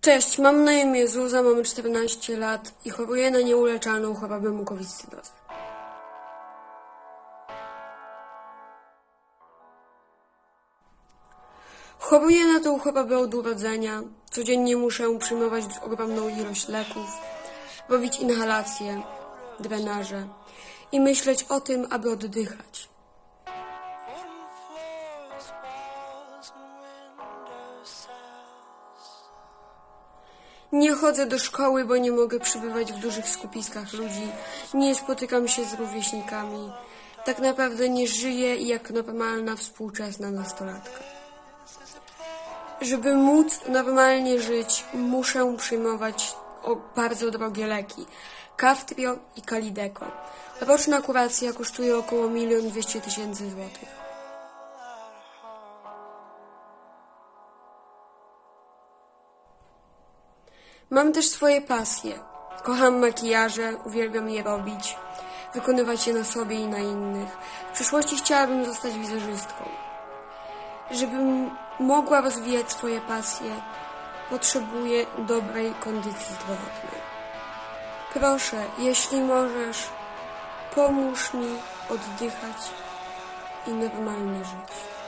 Cześć, mam na imię Zuza, mam 14 lat i choruję na nieuleczalną chorobę mukowiscydozę. Choruję na tą chorobę od urodzenia. Codziennie muszę przyjmować ogromną ilość leków, robić inhalacje, drenaże i myśleć o tym, aby oddychać. Nie chodzę do szkoły, bo nie mogę przybywać w dużych skupiskach ludzi. Nie spotykam się z rówieśnikami. Tak naprawdę nie żyję jak normalna współczesna nastolatka. Żeby móc normalnie żyć, muszę przyjmować bardzo drogie leki. Kaftrio i Kalideco. Roczna kuracja kosztuje około 1 200 tysięcy złotych. Mam też swoje pasje. Kocham makijaże, uwielbiam je robić, wykonywać je na sobie i na innych. W przyszłości chciałabym zostać wizerzystką. Żebym mogła rozwijać swoje pasje, potrzebuję dobrej kondycji zdrowotnej. Proszę, jeśli możesz, pomóż mi oddychać i normalnie żyć.